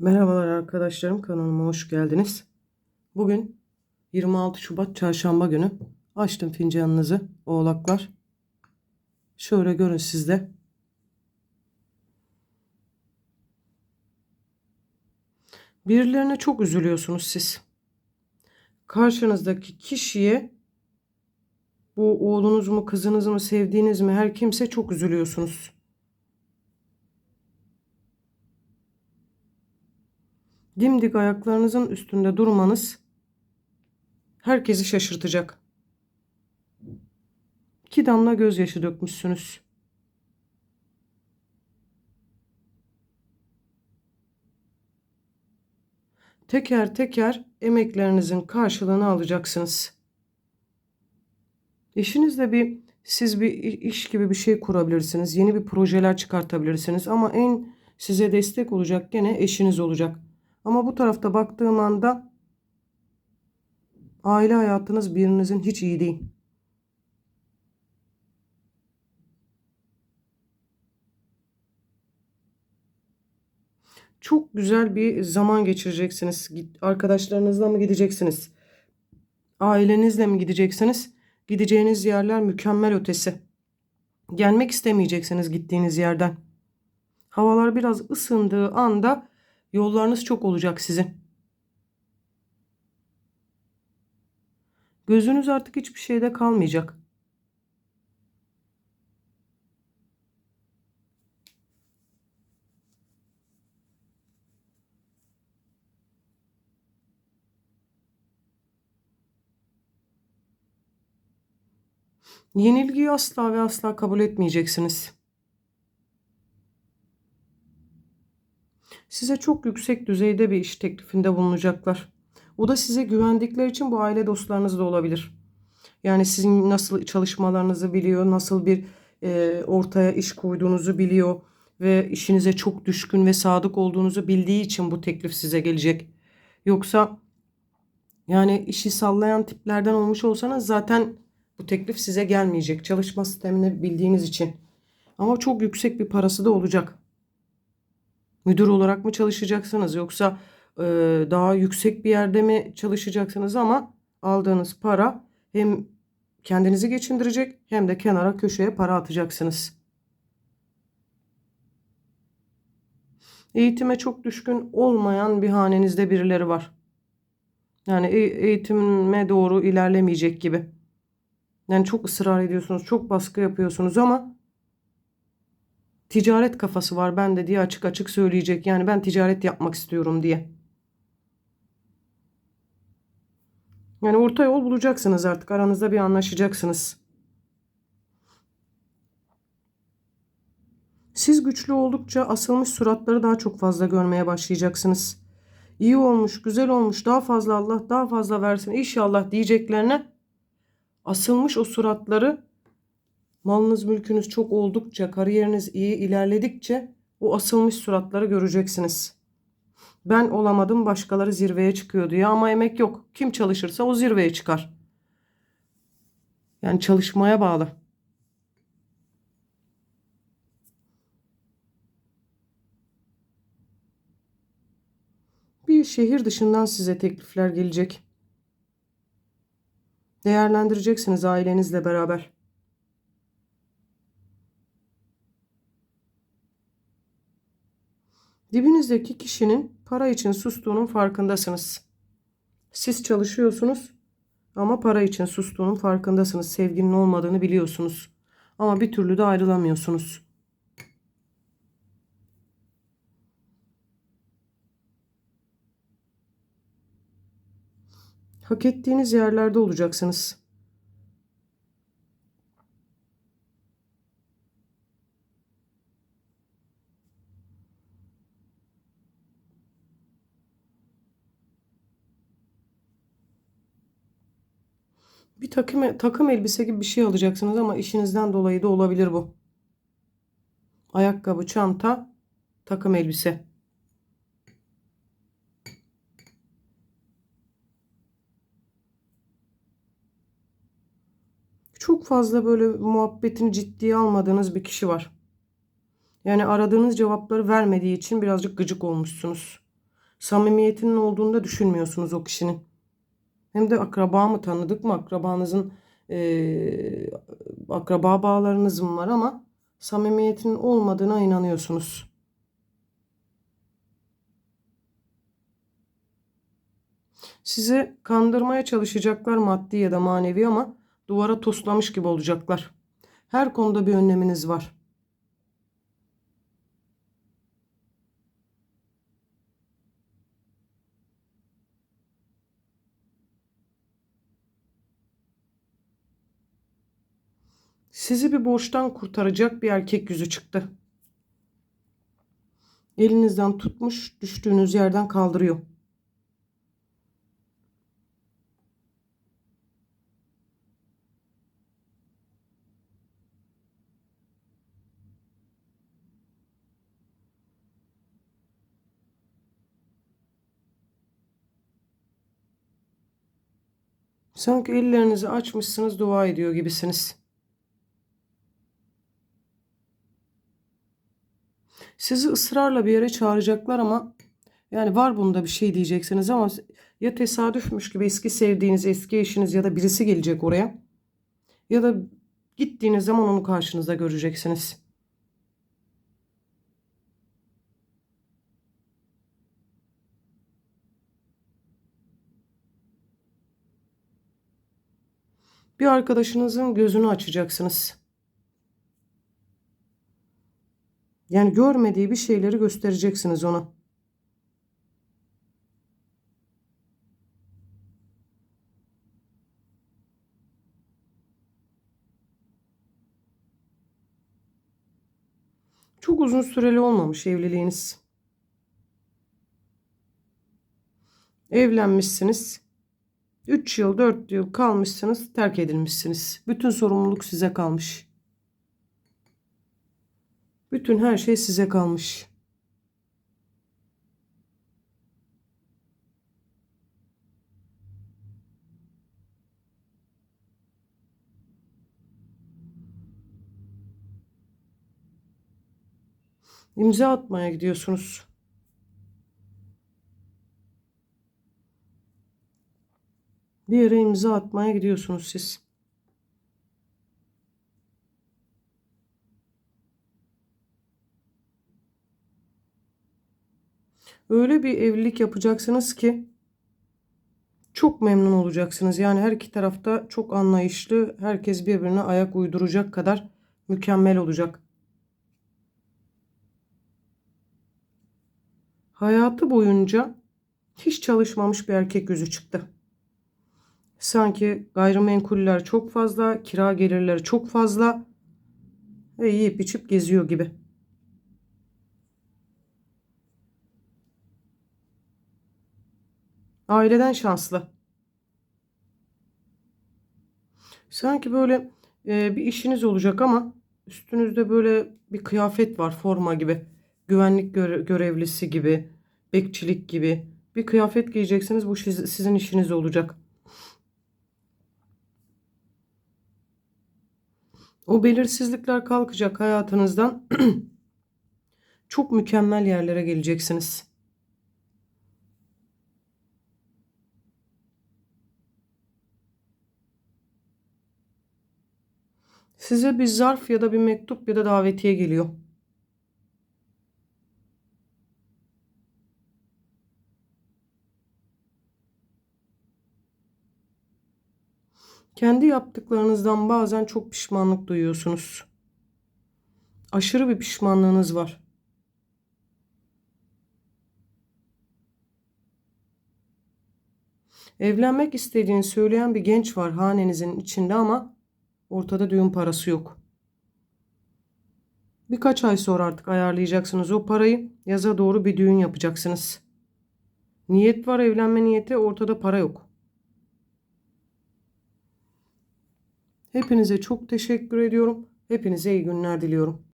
Merhabalar arkadaşlarım kanalıma hoş geldiniz. Bugün 26 Şubat Çarşamba günü açtım fincanınızı oğlaklar. Şöyle görün sizde. Birilerine çok üzülüyorsunuz siz. Karşınızdaki kişiye bu oğlunuz mu kızınız mı sevdiğiniz mi her kimse çok üzülüyorsunuz. Dimdik ayaklarınızın üstünde durmanız herkesi şaşırtacak. İki damla gözyaşı dökmüşsünüz. Teker teker emeklerinizin karşılığını alacaksınız. Eşinizle bir siz bir iş gibi bir şey kurabilirsiniz. Yeni bir projeler çıkartabilirsiniz ama en size destek olacak gene eşiniz olacak. Ama bu tarafta baktığım anda aile hayatınız birinizin hiç iyi değil. Çok güzel bir zaman geçireceksiniz. Arkadaşlarınızla mı gideceksiniz? Ailenizle mi gideceksiniz? Gideceğiniz yerler mükemmel ötesi. Gelmek istemeyeceksiniz gittiğiniz yerden. Havalar biraz ısındığı anda Yollarınız çok olacak sizin. Gözünüz artık hiçbir şeyde kalmayacak. Yenilgiyi asla ve asla kabul etmeyeceksiniz. Size çok yüksek düzeyde bir iş teklifinde bulunacaklar. O da size güvendikleri için bu aile dostlarınız da olabilir. Yani sizin nasıl çalışmalarınızı biliyor, nasıl bir e, ortaya iş koyduğunuzu biliyor ve işinize çok düşkün ve sadık olduğunuzu bildiği için bu teklif size gelecek. Yoksa yani işi sallayan tiplerden olmuş olsanız zaten bu teklif size gelmeyecek. Çalışma sistemini bildiğiniz için. Ama çok yüksek bir parası da olacak. Müdür olarak mı çalışacaksınız yoksa e, daha yüksek bir yerde mi çalışacaksınız ama aldığınız para hem kendinizi geçindirecek hem de kenara köşeye para atacaksınız. Eğitime çok düşkün olmayan bir hanenizde birileri var. Yani e eğitime doğru ilerlemeyecek gibi. Yani çok ısrar ediyorsunuz, çok baskı yapıyorsunuz ama ticaret kafası var bende diye açık açık söyleyecek. Yani ben ticaret yapmak istiyorum diye. Yani orta yol bulacaksınız artık. Aranızda bir anlaşacaksınız. Siz güçlü oldukça asılmış suratları daha çok fazla görmeye başlayacaksınız. İyi olmuş, güzel olmuş, daha fazla Allah daha fazla versin inşallah diyeceklerine asılmış o suratları Malınız mülkünüz çok oldukça, kariyeriniz iyi ilerledikçe o asılmış suratları göreceksiniz. Ben olamadım başkaları zirveye çıkıyor diyor ama emek yok. Kim çalışırsa o zirveye çıkar. Yani çalışmaya bağlı. Bir şehir dışından size teklifler gelecek. Değerlendireceksiniz ailenizle beraber. Dibinizdeki kişinin para için sustuğunun farkındasınız. Siz çalışıyorsunuz ama para için sustuğunun farkındasınız. Sevginin olmadığını biliyorsunuz. Ama bir türlü de ayrılamıyorsunuz. Hak ettiğiniz yerlerde olacaksınız. Bir takım takım elbise gibi bir şey alacaksınız ama işinizden dolayı da olabilir bu. Ayakkabı, çanta, takım elbise. Çok fazla böyle muhabbetini ciddiye almadığınız bir kişi var. Yani aradığınız cevapları vermediği için birazcık gıcık olmuşsunuz. Samimiyetinin olduğunu da düşünmüyorsunuz o kişinin. Hem de akraba mı tanıdık mı akrabanızın eee, akraba bağlarınız mı var ama samimiyetinin olmadığına inanıyorsunuz. Sizi kandırmaya çalışacaklar maddi ya da manevi ama duvara toslamış gibi olacaklar. Her konuda bir önleminiz var. Sizi bir borçtan kurtaracak bir erkek yüzü çıktı. Elinizden tutmuş, düştüğünüz yerden kaldırıyor. Sanki ellerinizi açmışsınız, dua ediyor gibisiniz. Sizi ısrarla bir yere çağıracaklar ama yani var bunda bir şey diyeceksiniz ama ya tesadüfmüş gibi eski sevdiğiniz, eski eşiniz ya da birisi gelecek oraya. Ya da gittiğiniz zaman onu karşınızda göreceksiniz. Bir arkadaşınızın gözünü açacaksınız. Yani görmediği bir şeyleri göstereceksiniz ona. Çok uzun süreli olmamış evliliğiniz. Evlenmişsiniz. 3 yıl 4 yıl kalmışsınız terk edilmişsiniz. Bütün sorumluluk size kalmış. Bütün her şey size kalmış. İmza atmaya gidiyorsunuz. Bir yere imza atmaya gidiyorsunuz siz. Öyle bir evlilik yapacaksınız ki çok memnun olacaksınız. Yani her iki tarafta çok anlayışlı, herkes birbirine ayak uyduracak kadar mükemmel olacak. Hayatı boyunca hiç çalışmamış bir erkek yüzü çıktı. Sanki gayrimenkuller çok fazla, kira gelirleri çok fazla ve yiyip içip geziyor gibi. Aileden şanslı. Sanki böyle e, bir işiniz olacak ama üstünüzde böyle bir kıyafet var forma gibi. Güvenlik göre- görevlisi gibi, bekçilik gibi bir kıyafet giyeceksiniz. Bu siz- sizin işiniz olacak. O belirsizlikler kalkacak hayatınızdan. Çok mükemmel yerlere geleceksiniz. Size bir zarf ya da bir mektup ya da davetiye geliyor. Kendi yaptıklarınızdan bazen çok pişmanlık duyuyorsunuz. Aşırı bir pişmanlığınız var. Evlenmek istediğini söyleyen bir genç var hanenizin içinde ama ortada düğün parası yok. Birkaç ay sonra artık ayarlayacaksınız o parayı. Yaza doğru bir düğün yapacaksınız. Niyet var evlenme niyeti ortada para yok. Hepinize çok teşekkür ediyorum. Hepinize iyi günler diliyorum.